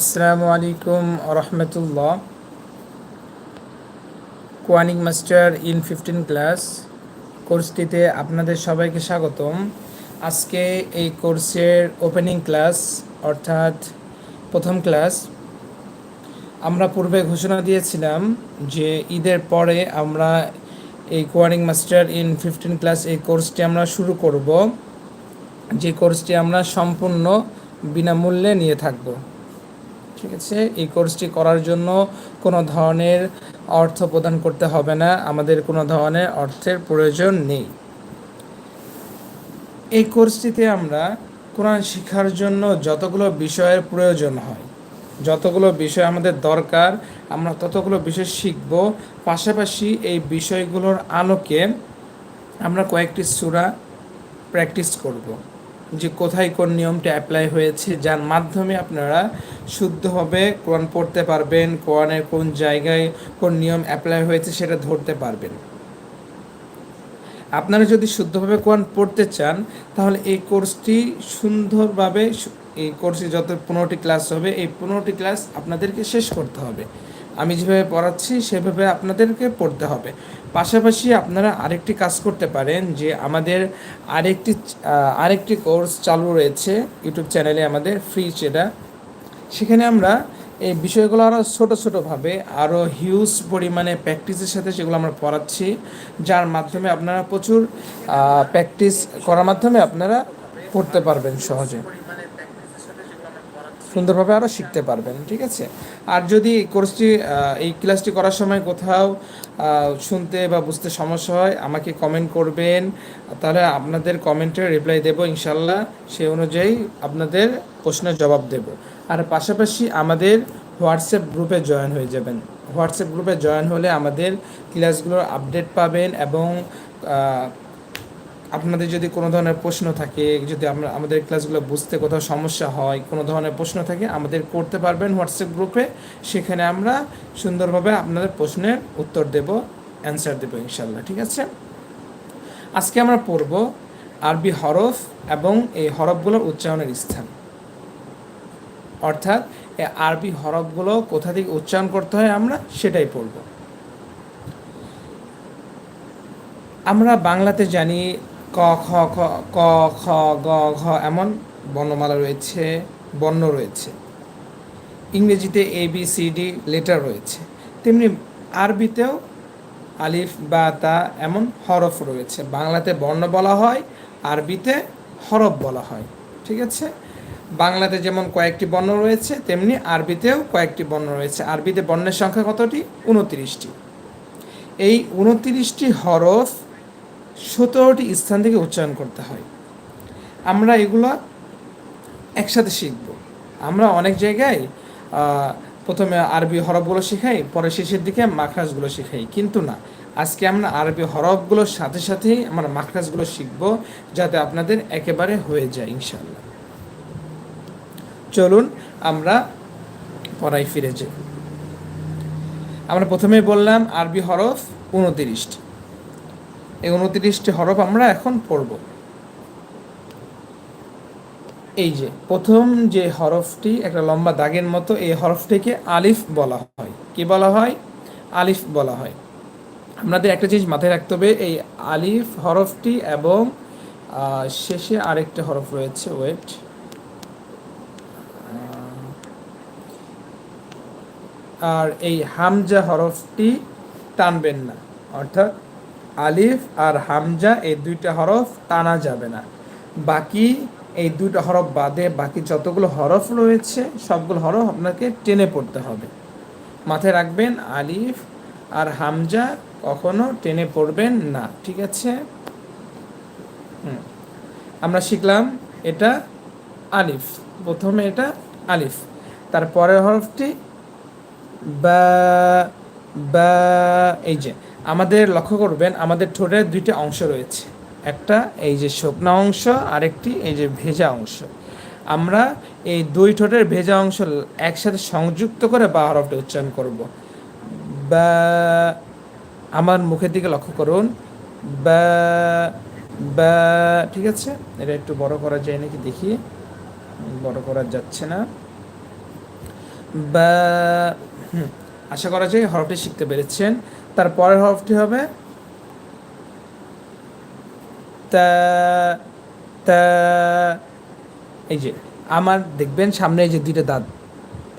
আসসালামু আলাইকুম রহমতুল্লাহ Quranic master in fifteen class কোর্সটিতে আপনাদের সবাইকে স্বাগতম। আজকে এই কোর্সের ওপেনিং ক্লাস অর্থাৎ প্রথম ক্লাস আমরা পূর্বে ঘোষণা দিয়েছিলাম যে ঈদের পরে আমরা এই Quranic master in fifteen class এই কোর্সটি আমরা শুরু করব। যে কোর্সটি আমরা সম্পূর্ণ বিনামূল্যে নিয়ে থাকব। ঠিক আছে, এই কোর্সটি করার জন্য কোনো ধরনের অর্থ প্রদান করতে হবে না, আমাদের কোনো ধরনের অর্থের প্রয়োজন নেই। এই কোর্সটিতে আমরা কোরআন শেখার জন্য যতগুলো বিষয়ের প্রয়োজন হয়, যতগুলো বিষয় আমাদের দরকার, আমরা ততগুলো বিষয় শিখব। পাশাপাশি এই বিষয়গুলোর আলোকে আমরা কয়েকটি সূরা প্র্যাকটিস করব। যে কোথায় কোন নিয়মটা অ্যাপ্লাই হয়েছে, যার মাধ্যমে আপনারা শুদ্ধভাবে কোরআন পড়তে পারবেন, কোরআনের কোন জায়গায় কোন নিয়ম অ্যাপ্লাই হয়েছে সেটা ধরতে পারবেন। আপনারা যদি শুদ্ধভাবে কোরআন পড়তে চান, তাহলে এই কোর্সটি সুন্দরভাবে এই কোর্সে যত পনেরোটি ক্লাস হবে, এই পনেরোটি ক্লাস আপনাদেরকে শেষ করতে হবে। আমি যেভাবে পড়াচ্ছি, সেভাবে আপনাদেরকে পড়তে হবে। পাশাপাশি আপনারা আরেকটি কাজ করতে পারেন যে আমাদের আরেকটি আরেকটি কোর্স চালু রয়েছে ইউটিউব চ্যানেলে আমাদের ফ্রি সেটা সেখানে আমরা এই বিষয়গুলো আরও ছোটো, ছোটোভাবে আরও হিউজ পরিমাণে প্র্যাকটিসের সাথে সেগুলো আমরা পড়াচ্ছি, যার মাধ্যমে আপনারা প্রচুর প্র্যাকটিস করার মাধ্যমে আপনারা পড়তে পারবেন সহজে। সুন্দরভাবে আরও শিখতে পারবেন, ঠিক আছে? আর যদি কোর্সটি এই ক্লাসটি করার সময় কোথাও শুনতে বা বুঝতে সমস্যা হয়, আমাকে কমেন্ট করবেন। তাহলে আপনাদের কমেন্টের রিপ্লাই দেবো ইনশাল্লাহ সেই অনুযায়ী আপনাদের প্রশ্নের জবাব দেব। আর পাশাপাশি আমাদের হোয়াটসঅ্যাপ গ্রুপে জয়েন হয়ে যাবেন। হোয়াটসঅ্যাপ গ্রুপে জয়েন হলে আমাদের ক্লাসগুলোর আপডেট পাবেন এবং আপনাদের যদি কোনো ধরনের প্রশ্ন থাকে, যদি আমরা, আমাদের ক্লাসগুলো বুঝতে কোথাও সমস্যা হয়, কোনো ধরনের প্রশ্ন থাকে, আমাদের করতে পারবেন হোয়াটসঅ্যাপ গ্রুপে। সেখানে আমরা সুন্দরভাবে আপনাদের প্রশ্নের উত্তর দেব, অ্যান্সার দেবো ইনশাল্লাহ ঠিক আছে? আজকে আমরা পড়ব আরবি হরফ এবং এই হরফগুলোর উচ্চারণের স্থান। অর্থাৎ এই আরবি হরফগুলো কোথা থেকে উচ্চারণ করতে হয় আমরা সেটাই পড়ব। আমরা বাংলাতে জানি ক, খ খ, ক, খ, গ, ঘ এমন বর্ণমালা রয়েছে, বর্ণ রয়েছে। ইংরেজিতে A B C D letter রয়েছে। তেমনি আরবিতেও আলিফ, বা, তা এমন হরফ রয়েছে। বাংলাতে বর্ণ বলা হয়, আরবিতে হরফ বলা হয়। ঠিক আছে? বাংলাতে যেমন কয়েকটি বর্ণ রয়েছে, তেমনি আরবিতেও কয়েকটি বর্ণ রয়েছে। আরবিতে বর্ণের সংখ্যা কতটি? উনত্রিশটি। এই উনত্রিশটি হরফ সতেরোটি স্থান থেকে উচ্চারণ করতে হয়। আমরা এগুলো একসাথে শিখব। আমরা অনেক জায়গায় প্রথমে আরবি হরফগুলো শেখাই, পরে শেষের দিকে মাখরাজগুলো শেখাই। কিন্তু না, আজকে আমরা আরবি হরফগুলোর সাথে সাথেই আমরা মাখরাজগুলো শিখব যাতে আপনাদের একেবারে হয়ে যায় ইনশাল্লাহ চলুন আমরা পড়াই ফিরে যাই। আমরা প্রথমেই বললাম আরবি হরফ উনতিরিশটি। এই উনত্রিশটি হরফ আমরা এখন পড়ব। এই যে, প্রথম যে হরফটি একটা লম্বা দাগের মতো, এই হরফটিকে আলিফ বলা হয়। কি বলা হয়? আলিফ বলা হয়। আপনাদের একটা জিনিস মাথায় রাখতে হবে, এই আলিফ হরফটি এবং শেষে আরেকটা হরফ রয়েছে, ওয়েট। আর এই হামজা হরফটি টানবেন না, অর্থাৎ আলিফ আর হামজা এই দুইটা হরফ টানা যাবে না। বাকি এই দুইটা হরফ বাদে বাকি যতগুলো হরফ রয়েছে, সবগুলো হরফ আপনাকে টেনে পড়তে হবে। মাথায় রাখবেন, আলিফ আর হামজা কখনো টেনে পড়বেন না, ঠিক আছে। আমরা শিখলাম এটা আলিফ, প্রথমে এটা আলিফ, তারপরের হরফটি বা বা, এই যে আমাদের লক্ষ্য করবেন, আমাদের ঠোঁটের দুইটা অংশ রয়েছে। একটা এই যে শুকনো অংশ, আরেকটি এই যে ভেজা অংশ। আমরা এই দুই ঠোঁটের ভেজা অংশ একসাথে সংযুক্ত করে বা হরফটা উচ্চারণ করব। বা, আমার মুখের দিকে লক্ষ্য করুন। বা বা, ঠিক আছে? এটা একটু বড় করা যায় নাকি? দেখি। বড় করা যাচ্ছে না। বা আশা করা যায় হরফটি শিখতে পেরেছেন। তার পরের হরফটি হবে? তা তা, এই যে, আমার দেখবেন সামনে যে দুইটা দাঁত,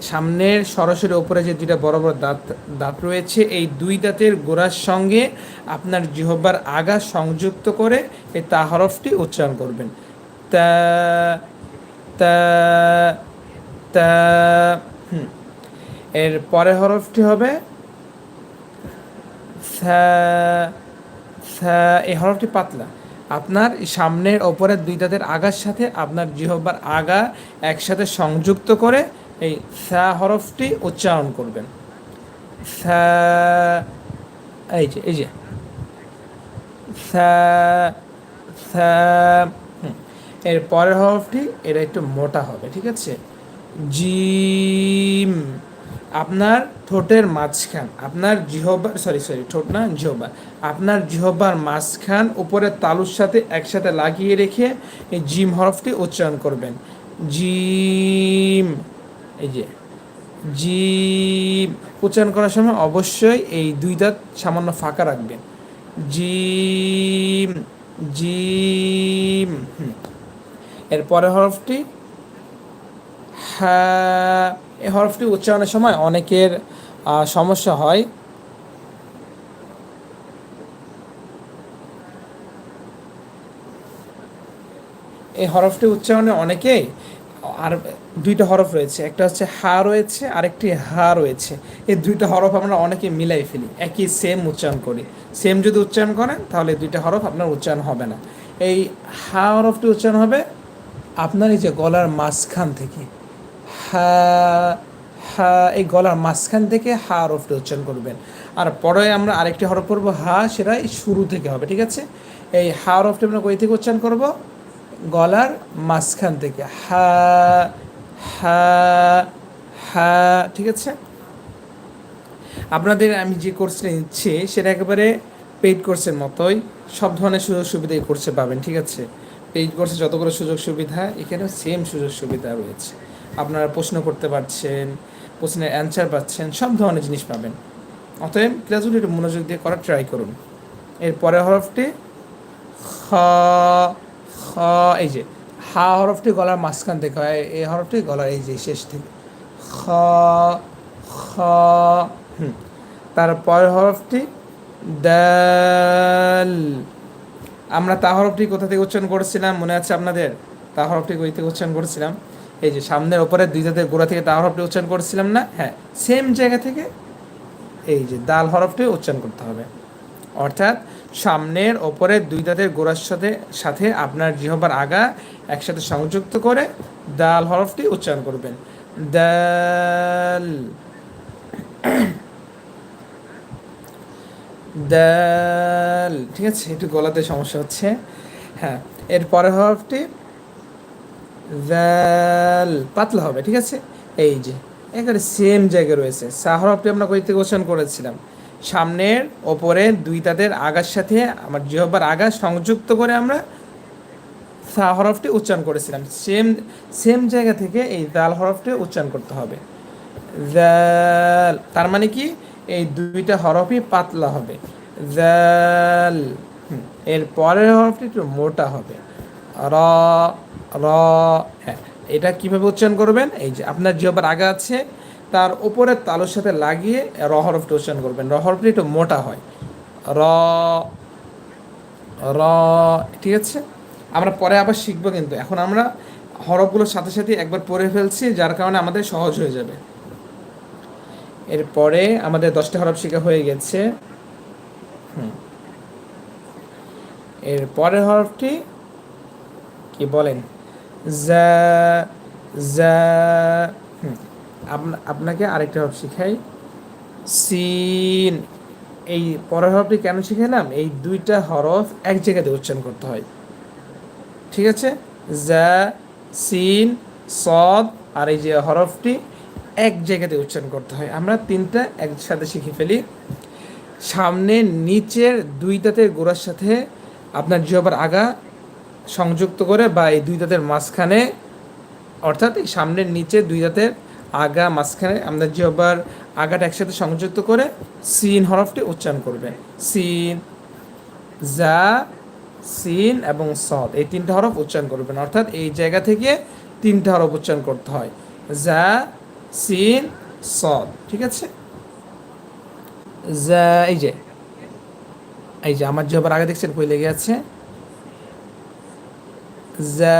সামনের সরাসরি ওপরে যে দুইটা বড় বড় দাঁত দাঁত রয়েছে, এই দুই দাঁতের গোড়ার সঙ্গে আপনার জিহ্বার আগা সংযুক্ত করে এই তা হরফটি উচ্চারণ করবেন। তা তা তা এর পরের হরফটি হবে এই হরফটি পাতলা। আপনার সামনের ওপরের দুই দাঁতের আগার সাথে আপনার জিহ্বার আগা একসাথে সংযুক্ত করে এই থা হরফটি উচ্চারণ করবেন। এই যে এই যে। এর পরের হরফটি, এটা একটু মোটা হবে, ঠিক আছে? জিম। আপনার ঠোঁটের মাঝখান, আপনার জিহবার সরি সরি ঠোঁট না জিহবা আপনার জিহবার মাঝখান উপরের তালুর সাথে একসাথে লাগিয়ে রেখে এই জিম হরফটি উচ্চারণ করবেন জিম, এই যে, জিম, উচ্চারণ করার সময় অবশ্যই এই দুই দাঁত সামান্য ফাঁকা রাখবেন জিম জিম, হুম। এর পরের হরফটি হ্যাঁ এই হরফটি উচ্চারণের সময় অনেকের সমস্যা হয়। এই হরফটি উচ্চারণে অনেকেই আর দুইটা হরফ রয়েছে। একটা হচ্ছে হা রয়েছে, আরেকটি হা রয়েছে। এই দুইটা হরফ আমরা অনেকে মিলাই ফেলি। একই সেম উচ্চারণ করি। সেম যদি উচ্চারণ করেন, তাহলে দুইটা হরফ আপনার উচ্চারণ হবে না। এই হা হরফটি উচ্চারণ হবে আপনার এই যে গলার মাঝখান থেকে। হা এই গলার মাঝখান থেকে হা হরফটি উচ্চারণ করবেন। আর পরে আমরা আরেকটি হরফ করব হা, সেটা শুরু থেকে হবে, ঠিক আছে? এই হা হরফটি আমরা কই থেকে উচ্চারণ করব? গলার মাঝখান থেকে। হা হা হা, ঠিক আছে? আপনাদের আমি যে কোর্সটা নিচ্ছি, সেটা একেবারে পেইড কোর্সের মতোই, সব ধরনের সুযোগ সুবিধা এই কোর্সে পাবেন, ঠিক আছে? পেইড কোর্সে যতগুলো সুযোগ সুবিধা, এখানেও সেম সুযোগ সুবিধা রয়েছে। আপনারা প্রশ্ন করতে পারছেন, প্রশ্নের অ্যান্সার পাচ্ছেন, সব ধরনের জিনিস পাবেন। অতএব ক্লাসগুলো একটু মনোযোগ দিয়ে করার ট্রাই করুন। এর পরের হরফটি খ খ, এই যে, হা হরফটি গলার মাঝখান থেকে হয় এই হরফটি গলার এই যে, শেষ থেকে। খ খ, হুম। তারপরের হরফটি দাল আমরা তা হরফটি কোথা থেকে উচ্চারণ করেছিলাম? মনে আছে আপনাদের? তা হরফটি কই থেকে উচ্চারণ করেছিলাম? এই যে সামনের ওপরে দুই দাঁতের গোড়া থেকে তা হরফটি উচ্চারণ করেছিলাম না? হ্যাঁ সেম জায়গা থেকে এই যে দাল হরফটি উচ্চারণ করতে হবে। অর্থাৎ সামনের ওপরের দুই দাঁতের গোড়ার সাথে সাথে আপনার জিহবার আগা একসাথে সংযুক্ত করে দাল হরফটি উচ্চারণ করবেন। দাল দাল ঠিক আছে? একটু গলাতে সমস্যা হচ্ছে। হ্যাঁ এর পরের হরফটি দাল পাতলা হবে, ঠিক আছে? এই যে, একেবারে সেম জায়গায় রয়েছে। সা হরফটি আমরা কই থেকে উচ্চারণ করেছিলাম। সামনের, ওপরে, দুই তাদের আগার সাথে, আমার জিহ্বার আগা সংযুক্ত করে আমরা সা হরফটি উচ্চারণ করেছিলাম। সেম সেম জায়গা থেকে এই দাল হরফটি উচ্চারণ করতে হবে। জাল তার মানে কি? এই দুইটা হরফই পাতলা হবে। জাল এর পরের হরফটি একটু মোটা হবে। র র এটা কীভাবে উচ্চারণ করবেন? এই যে আপনার জিহ্বার আগা আছে, তার উপরের তালুর সাথে লাগিয়ে র উচ্চারণ করবেন। র হরফটি একটু মোটা হয়। র র, ঠিক আছে? আমরা পরে আবার শিখব কিন্তু। এখন আমরা হরফগুলোর সাথে সাথে একবার পড়ে ফেলছি, যার কারণে আমাদের সহজ হয়ে যাবে। এরপরে আমাদের দশটা হরফ শিখা হয়ে গেছে। এর পরের হরফটি কি বলেন? আপনাকে আরেকটা হরফ শিখাই। সিন। এই পরের হরফটি কেন শিখালাম এই দুইটা হরফ এক জায়গাতে উচ্চারণ করতে হয়। ঠিক আছে? সিন, সদ আর এই যে হরফটি এক জায়গাতে উচ্চারণ করতে হয়। আমরা তিনটা একসাথে শিখে ফেলি। সামনে, নিচের দুই দাঁতের গোড়ার সাথে আপনার জিহবার আগা সংযুক্ত করে বা এই দুই দাঁতের মাঝখানে, অর্থাৎ এই সামনের নিচে দুই দাঁতের আগা মাঝখানে আমরা জিহ্বার আগাটা একসাথে সংযুক্ত করে সিন হরফটি উচ্চারণ করবেন। সিন, জা, সিন এবং সদ, এই তিনটা হরফ উচ্চারণ করবেন। অর্থাৎ এই জায়গা থেকে তিনটা হরফ উচ্চারণ করতে হয়। জা, সিন, সদ, ঠিক আছে? জা, এই যে এই যে, আমার যে জবার আগে দেখছেন কই লেগে আছে? জা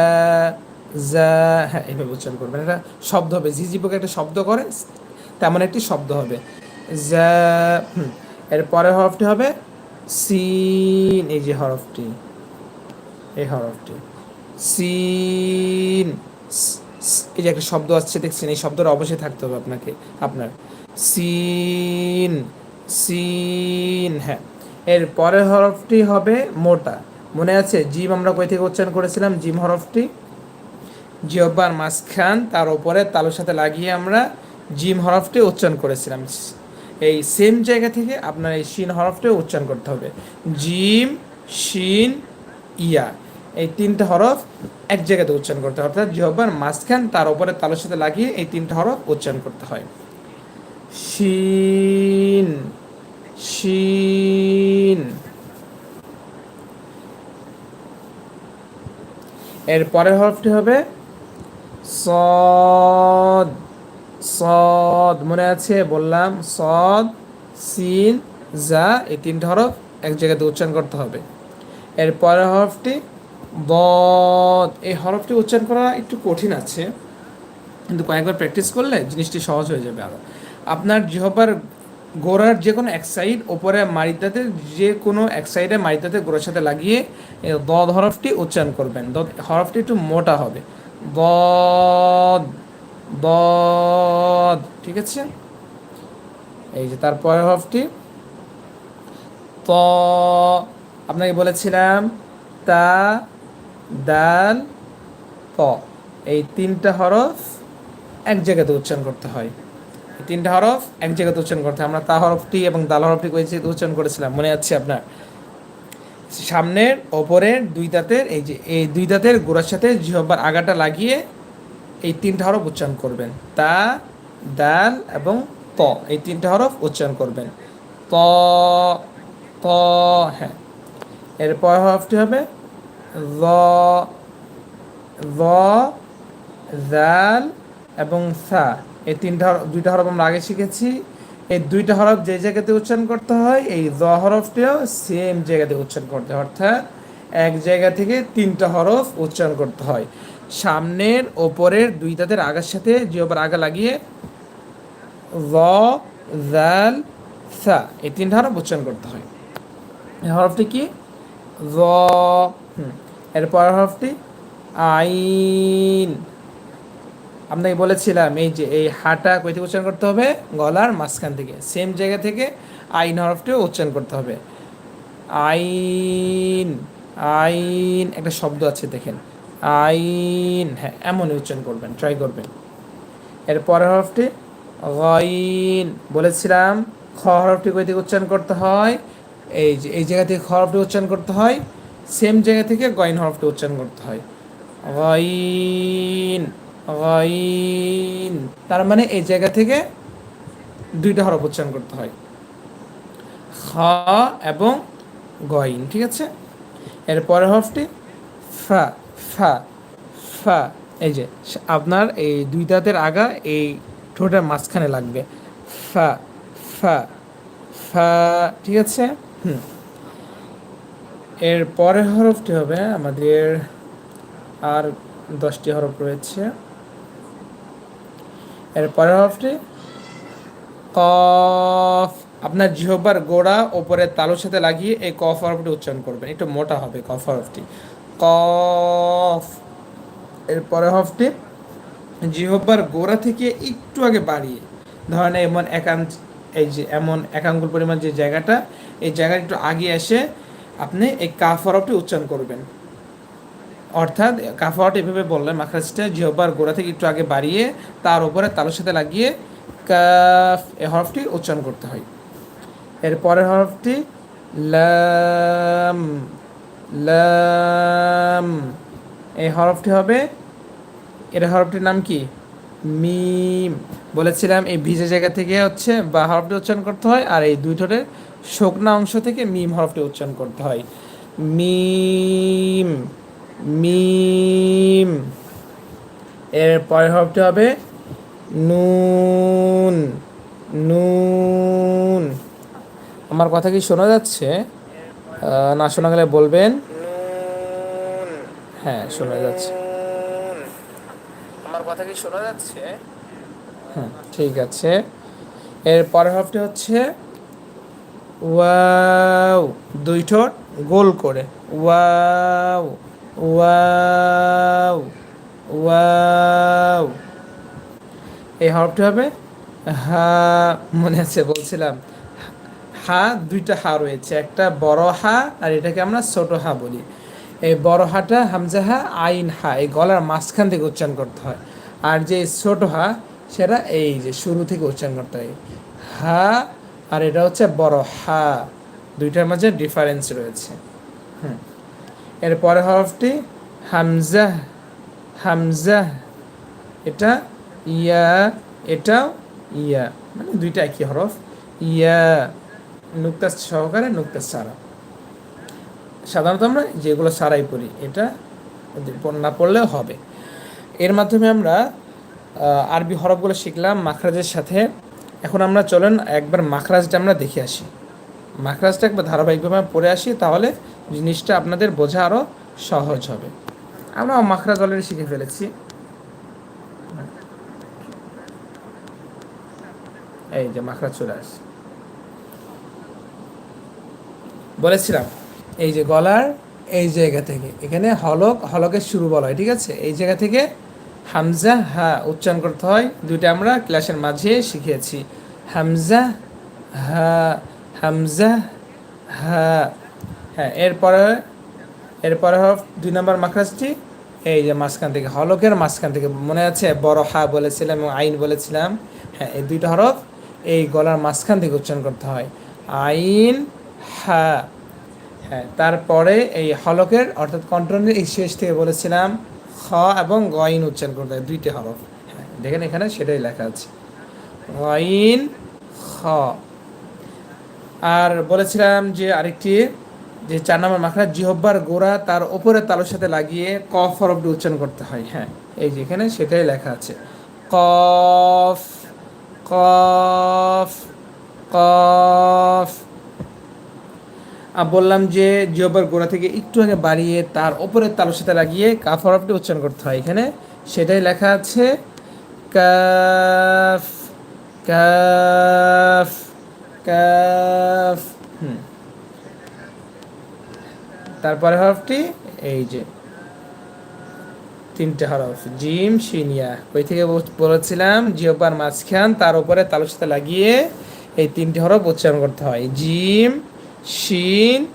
জা হ্যাঁ এইভাবে উচ্চারণ করবেন। এটা শব্দ হবে। ঝিঝিপোকে একটা শব্দ করে, তেমন একটি শব্দ হবে। জা এর পরের হরফটি হবে সিন। এই যে হরফটি, এই হরফটি। সিন এই যে একটা শব্দ আসছে, দেখছেন, এই শব্দটা অবশ্যই থাকতে হবে আপনাকে, আপনার। সিন সিন হ্যাঁ। এর পরের হরফটি হবে মোটা। মনে আছে? জিম আমরা কই থেকে উচ্চারণ করেছিলাম? জিম হরফটি জিহ্বার মাঝখান, তার উপরে তালুর সাথে লাগিয়ে আমরা জিম হরফটি উচ্চারণ করেছিলাম। এই সেম জায়গা থেকে আপনার এই শিন হরফটি উচ্চারণ করতে হবে। জিম, শিন, ইয়া। এই তিনটা হরফ এক জায়গাতে উচ্চারণ করতে হয়। অর্থাৎ জিহ্বার মাঝখান, তার উপরে তালুর সাথে লাগিয়ে এই তিনটা হরফ উচ্চারণ করতে হয়। শিন শিন। এর পরের হরফটি হবে সদ সদ, মনে আছে? বললাম সদ, সিন যা এই তিনটা হরফ এক জায়গাতে উচ্চারণ করতে হবে। এর পরের হরফটি বদ, এই হরফটি উচ্চারণ করা একটু কঠিন আছে, কিন্তু কয়েকবার প্র্যাকটিস করলে জিনিসটি সহজ হয়ে যাবে আরও আপনার জিহবার গোড়ার যে কোনো এক সাইড, ওপরে মারিতাতে যে কোনো এক সাইডে মারিতাতে গোড়ার সাথে লাগিয়ে দদ হরফটি উচ্চারণ করবেন। দদ হরফটি একটু মোটা হবে। দদ দদ ঠিক আছে? এই যে তারপরে হরফটি। ত, আপনাকে বলেছিলাম, তা, দাল, ত। এই তিনটা হরফ এক জায়গাতে উচ্চারণ করতে হয়। তিনটা হরফ, এক জায়গাতে উচ্চারণ করতে আমরা তা হরফটি এবং দাল হরফটি উচ্চারণ করেছিলাম। মনে আছে আপনার? সামনের, ওপরের, দুই দাঁতের, এই যে, এই দুই দাঁতের গোড়ার সাথে জিহ্বার আগাটা লাগিয়ে এই তিনটা হরফ উচ্চারণ করবেন। তা, দাল এবং ত, এই তিনটা হরফ উচ্চারণ করবেন। ত ত হ্যাঁ। এরপর হরফটি হবে র র জাল এবং সা। এই তিনটা দুইটা হরফ আমরা আগে শিখেছি। এই দুইটা হরফ যে জায়গাতে উচ্চারণ করতে হয়, এই র হরফটিও সেম জায়গাতে উচ্চারণ করতে হয়। অর্থাৎ এক জায়গা থেকে তিনটা হরফ উচ্চারণ করতে হয়। সামনের, ওপরের দুই দাঁতের আগার সাথে জিওবার আগা লাগিয়ে র, জাল, সা, এই তিনটা হরফ উচ্চারণ করতে হয়। এই হরফটি কি? র এরপর হরফটি আইন। আপনাকে বলেছিলাম, এই যে, এই হাটা কই থেকে উচ্চারণ করতে হবে, গলার মাঝখান থেকে। সেম জায়গা থেকে আইন হরফটিও উচ্চারণ করতে হবে। আইন আইন, একটা শব্দ আছে দেখেন। আইন হ্যাঁ এমনই উচ্চারণ করবেন ট্রাই করবেন। এর পরের হরফটি, গইন। বলেছিলাম, খ হরফটি কই থেকে উচ্চারণ করতে হয়, এই যে, এই জায়গা থেকে খ হরফটি উচ্চারণ করতে হয় সেম জায়গা থেকে গইন হরফটি উচ্চারণ করতে হয়। গইন। গইন। তার মানে এই জায়গা থেকে দুইটা হরফ উচ্চারণ করতে হয়। খ এবং গইন, ঠিক আছে? এর পরের হরফটি ফা ফা ফা। এই যে, আপনার এই দুই দাঁতের আগা এই ঠোঁটের মাঝখানে লাগবে। ফা ফা ফা, ঠিক আছে? হুম। এর পরের হরফটি হবে আমাদের আর দশটি হরফ রয়েছে। এর পরের হরফটি কফ। আপনার জিহ্বার গোড়া ওপরে তালুর সাথে লাগিয়ে এই কফ হরফটি উচ্চারণ করবেন। একটু মোটা হবে কফ হরফটি। কফ। এর পরের হরফটি জিহ্বার গোড়া থেকে একটু আগে বাড়িয়ে। ধরেন এমন একান এই যে এমন এক পরিমাণ যে জায়গাটা, এই জায়গাটা একটু আগে এসে আপনি এই কাফ হরফটি উচ্চারণ করবেন। অর্থাৎ কাফ হরফটি এভাবে বললেন, মাখরাজটা জিহ্বার গোড়া থেকে একটু আগে বাড়িয়ে তার উপরে তালুর সাথে লাগিয়ে কাফ এই হরফটি উচ্চারণ করতে হয়। এর পরের হরফটি লাম লাম। এই হরফটি হবে, এর হরফটির নাম কি? মিম। বলেছিলাম এই ভিজে জায়গা থেকে হচ্ছে বা হরফটি উচ্চারণ করতে হয় আর এই দুই ঠোঁটের শুকনা অংশ থেকে মিম হরফটি উচ্চারণ করতে হয়। মিম। মিম। এর পরের হরফটি হবে নুন। নুন। আমার কথা কি শোনা যাচ্ছে? না শোনা গেলে বলবেন? হ্যাঁ শোনা যাচ্ছে। আমার কথা কি শোনা যাচ্ছে? হ্যাঁ ঠিক আছে। এর পরের হরফটি হচ্ছে ওয়াও। দুই ঠোঁট গোল করে। ওয়াও। ওয়াও ওয়াও। এই হরফটি হবে হা, মনে আছে, বলছিলাম। হা, দুইটা হা রয়েছে, একটা বড় হা আর এটাকে আমরা ছোট হা বলি। এই বড় হাটা, হামজা হা, আইন হা, এই গলার মাঝখান থেকে উচ্চারণ করতে হয়। আর যে ছোট হা, সেটা এই যে শুরু থেকে উচ্চারণ করতে হয়। হা, আর এটা হচ্ছে বড় হা। দুইটার মাঝে ডিফারেন্স রয়েছে। হুম। এরপরে হরফটি হামজাহ হামজা এটা ইয়া, এটাও ইয়া। মানে দুইটা একই হরফ। ইয়া নুক্তা সহকারে নুক্তা সারা সাধারণত আমরা যেগুলো সারাই পড়ি, এটা না পড়লেও হবে। এর মাধ্যমে আমরা আরবি হরফগুলো শিখলাম মাখরাজের সাথে। এখন আমরা চলেন একবার মাখরাজটা আমরা দেখে আসি। মাখরাজটা একবার ধারাবাহিকভাবে পড়ে আসি, তাহলে জিনিসটা আপনাদের বোঝা আরও সহজ হবে। আমরা মাখরাজ অলরেডি শিখে ফেলেছি। এই যে মাখরাজ চলে আসছে। বলেছিলাম, এই যে গলার এই জায়গা থেকে, এখানে হলক, হলকের শুরু বলা হয়, ঠিক আছে? এই জায়গা থেকে হামজা, হা, উচ্চারণ করতে হয়। দুইটা আমরা ক্লাসের মাঝে শিখিয়েছি। হামজা, হা হামজা, হা হ্যাঁ এরপরে এরপরে হফ দুই নম্বর মাখরাজটি, এই যে মাঝখান থেকে, হলকের মাঝখান থেকে, মনে আছে বড় হা বলেছিলাম এবং আইন বলেছিলাম হ্যাঁ এই দুইটা হরফ এই গলার মাঝখান থেকে উচ্চারণ করতে হয়। আইন, হা হ্যাঁ তারপরে এই হলকের, অর্থাৎ কন্ট্রোলের এই শেষ থেকে বলেছিলাম, খ এবং গইন উচ্চারণ করতে হয়, দুইটি হরফ। হ্যাঁ দেখেন এখানে সেটাই লেখা আছে। গইন খ। আর বলেছিলাম যে আরেকটি যে চার নম্বর মাখরা জিহব্বার গোড়া তার ওপরে তালুর সাথে লাগিয়ে কফ হরফটি উচ্চারণ করতে হয় হ্যাঁ। এই যেখানে সেটাই লেখা আছে। কফ কফ কফ। আর বললাম যে জিহব্বার গোড়া থেকে একটু আগে বাড়িয়ে তার ওপরের তালুর সাথে লাগিয়ে কাফ হরফটি উচ্চারণ করতে হয় এখানে। সেটাই লেখা আছে, কাফ কাফ কাফ। তারপরে হরফটি এই যে, তিনটে হরফ, জিম শিনিয়া ওই থেকে বল- বলেছিলাম জিওপার মাঝখান, তার উপরে তালুর সাথে লাগিয়ে এই তিনটি হরফ উচ্চারণ করতে হয়। জিম, শিন,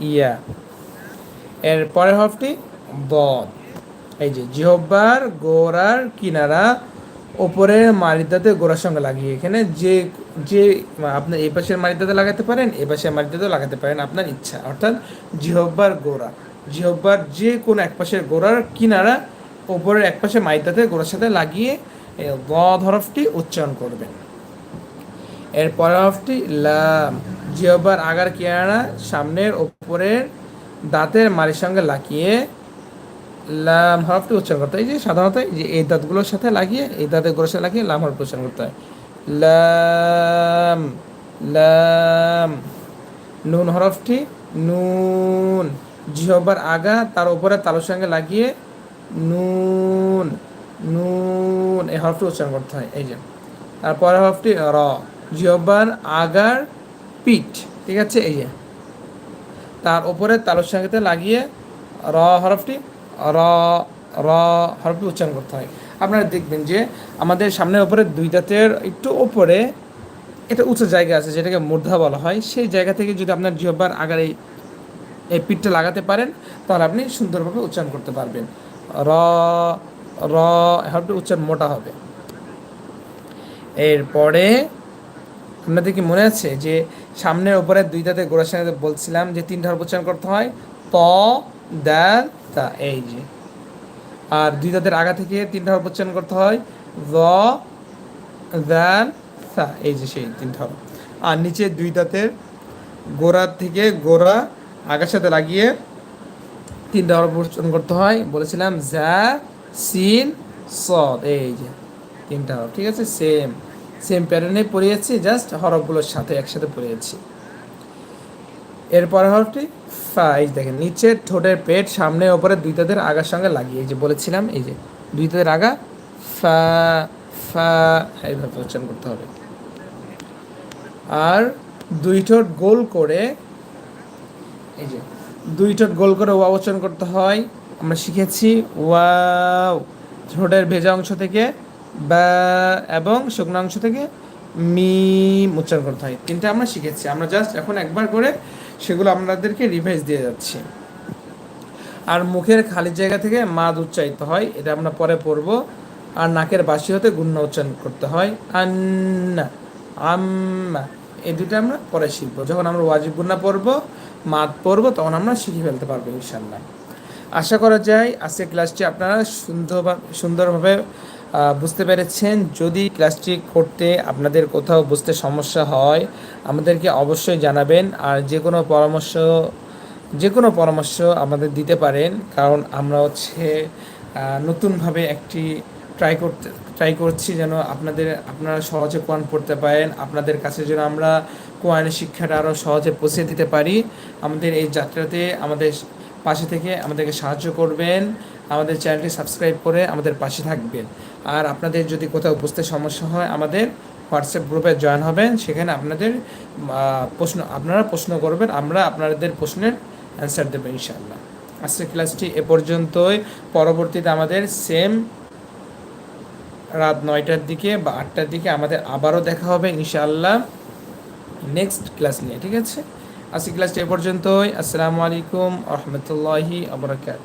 ইয়া। এর পরের হরফটি বদ এই যে জিহব্বার গোড়ার, কিনারা ওপরের মারিদাতে গোড়ার সঙ্গে লাগিয়ে এখানে যে যে আপনার এই পাশের মারিদাতে লাগাতে পারেন এ পাশের মারিদাতেও লাগাতে পারেন আপনার ইচ্ছা। অর্থাৎ জিহব্বার গোড়া। জিহব্বার যে কোনো এক পাশের গোড়ার কিনারা ওপরের এক পাশে মারিদাতে গোড়ার সাথে লাগিয়ে এই গদ হরফটি উচ্চারণ করবেন। এর পরের হরফটি লাম। জিহব্বার আগার কিনারা সামনের ওপরের দাঁতের মারির সঙ্গে লাগিয়ে লাম হরফটি উচ্চারণ করতে হয়। এই যে সাধারণত এই যে এই দাঁতগুলোর সাথে লাগিয়ে, এই দাঁতেরগুলোর সাথে লাগিয়ে লাম হরফ উচ্চারণ করতে হয়। লাম লাম, নুন হরফটি নুন। জিহবার আগা তার উপরে তালুর সঙ্গে লাগিয়ে নুন নুন এই হরফটি উচ্চারণ করতে হয়। এই যে। তারপরে হরফটি র। জিহবার আগার পিঠ, ঠিক আছে? এই যে। তার উপরে তালুর সঙ্গে লাগিয়ে র হরফটি র র হরফটি উচ্চারণ করতে হয়। আপনারা দেখবেন যে আমাদের সামনের উপরে দুই দাঁতের একটু ওপরে এটা উঁচু জায়গা আছে, যেটাকে মূর্ধা বলা হয়। সেই জায়গা থেকে যদি আপনার জিহ্বার আগার এই এই পিঠটা লাগাতে পারেন, তাহলে আপনি সুন্দরভাবে উচ্চারণ করতে পারবেন। র র হরফটি উচ্চারণ মোটা হবে। এরপরে আপনাদের কি মনে আছে যে সামনের উপরে দুই দাঁতে গোড়ার সঙ্গে বলছিলাম যে তিনটা হরফ উচ্চারণ করতে হয়? ত দ্যাল তা, এই যে। আর দুই দাঁতের আগা থেকে তিনটা হরফ উচ্চারণ করতে হয় দাল সা, এই যে সেই তিনটা হরফ। আর নিচে দুই দাঁতের গোড়ার থেকে গোড়া আগার সাথে লাগিয়ে তিনটা হরফ উচ্চারণ করতে হয়। বলেছিলাম জা সিন, সদ, এই যে তিনটা হরফ। ঠিক আছে? সেম। সেম প্যাটার্নে পড়িয়েছি, জাস্ট হরফগুলোর সাথে একসাথে পড়িয়েছি। এরপর হরফটি ফা এই দেখেন নিচে ঠোঁটের পেট, সামনে ওপরে দুই তাদের আগার সঙ্গে লাগিয়ে, এই যে বলেছিলাম, এই যে দুই তাদের আগা, ফা ফা, এইভাবে উচ্চারণ করতে হবে। আর দুই ঠোঁট গোল করে, এই যে, দুই ঠোঁট গোল করে ওয়া উচ্চারণ করতে হয়। আমরা শিখেছি ওয়াও, ঠোঁটের ভেজা অংশ থেকে বা এবং শুকনো অংশ থেকে মিম উচ্চারণ করতে হয়। তিনটা আমরা শিখেছি। আমরা জাস্ট এখন একবার করে সেগুলো আপনাদেরকে রিভাইজ দিয়ে যাচ্ছি। আর মুখের খালি জায়গা থেকে মাদ উচ্চারিত হয়, এটা আমরা পরে পড়ব। আর নাকের বাসি হতে গুণ্য উচ্চারণ করতে হয়। আন্না, আম্মা, এই দুটো আমরা পরে শিখব। যখন আমরা ওয়াজিব গুন্না পড়ব, মাদ পড়ব, তখন আমরা শিখে ফেলতে পারব ইনশাল্লাহ আশা করা যায়, আজকের ক্লাসটি আপনারা সুন্দরভাবে সুন্দরভাবে বুঝতে পেরেছেন? যদি ক্লাসটি করতে আপনাদের কোথাও বুঝতে সমস্যা হয়, আমাদেরকে অবশ্যই জানাবেন আর যে কোনো পরামর্শ, যে কোনো পরামর্শ আমাদের দিতে পারেন, কারণ আমরা হচ্ছে নতুনভাবে একটি ট্রাই করতে ট্রাই করছি যেন আপনাদের, আপনারা সহজে কোরআন পড়তে পারেন, আপনাদের কাছে যেন আমরা কোরআনের শিক্ষাটা আরও সহজে পৌঁছে দিতে পারি। আমাদের এই যাত্রাতে আমাদের পাশে থেকে আমাদেরকে সাহায্য করবেন। আমাদের চ্যানেলটি সাবস্ক্রাইব করে আমাদের পাশে থাকবেন। আর আপনাদের যদি কোথাও বুঝতে সমস্যা হয়, আমাদের হোয়াটসঅ্যাপ গ্রুপে জয়েন হবেন। সেখানে আপনাদের প্রশ্ন, আপনারা প্রশ্ন করবেন, আমরা আপনাদের প্রশ্নের অ্যান্সার দেবো ইনশাআল্লাহ। আজকের ক্লাসটি এ পর্যন্তই। পরবর্তীতে আমাদের সেম রাত নয়টার দিকে বা আটটার দিকে আমাদের আবারও দেখা হবে ইনশাআল্লাহ নেক্সট ক্লাস নিয়ে, ঠিক আছে? আজকের ক্লাসটি এ পর্যন্তই। আসসালামু আলাইকুম রহমতুল্লাহি আবরাকাত